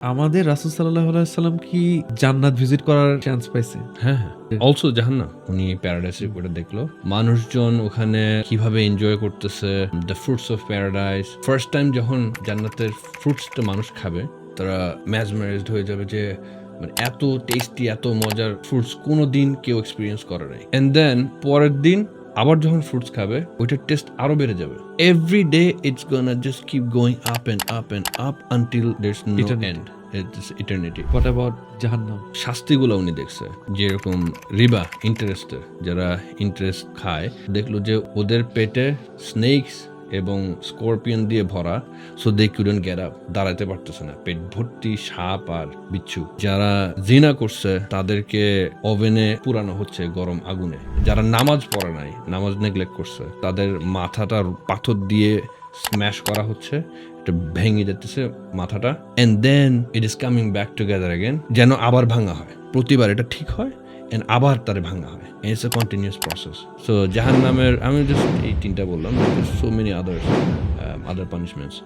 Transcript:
আমাদের রাসুল সাল্লাহ আলাইসাল্লাম কি জান্নাত ভিজিট করার চান্স পাইছে? হ্যাঁ হ্যাঁ। অলসো জাহান্নাম। উনি প্যারাডাইস রিপোর্টে দেখল। মানুষজন ওখানে কীভাবে এনজয় করতেছে the fruits of paradise first time যখন জান্নাতের ফ্রুটসটা মানুষ খাবে, তারা ম্যাজমারাইজড হয়ে যাবে যে মানে এত টেস্টি এত মজার ফ্রুটস কোনো দিন কেউ এক্সপিরিয়েন্স করে নাই। অ্যান্ড দেন পরের দিন আবার যখন ফ্রুটস খাবে ওইটার টেস্ট আরও বেড়ে যাবে। Every day it's gonna just keep going up and up and up until there's no. And it's eternity what about জাহান্নাম শাস্তিগুলো উনি দেখছে যেরকম রিবা ইন্টারেস্টের যারা ইন্টারেস্ট খায় দেখল যে ওদের পেটে স্নেকস এবং স্করপিয়ন দিয়ে ভরা so they couldn't get up দাঁড়াতে পারতেছে না। পেট ভর্তি সাপ আর বিচ্ছু। যারা জিনা করছে, তাদেরকে ওভেনে পুরানো হচ্ছে গরম আগুনে। যারা নামাজ পড়ে নাই, নামাজ নেগলেক্ট করছে, তাদের মাথাটা পাথর দিয়ে স্ম্যাশ করা হচ্ছে, এটা ভেঙে যাচ্ছে মাথাটা। And then it is coming back together again যেন আবার ভাঙা হয়। প্রতিবার এটা ঠিক হয়? এন্ড আবার তারে ভাঙা হয় it's a continuous process so জাহান নামের আমি জাস্ট এই তিনটা বললাম so many others other punishments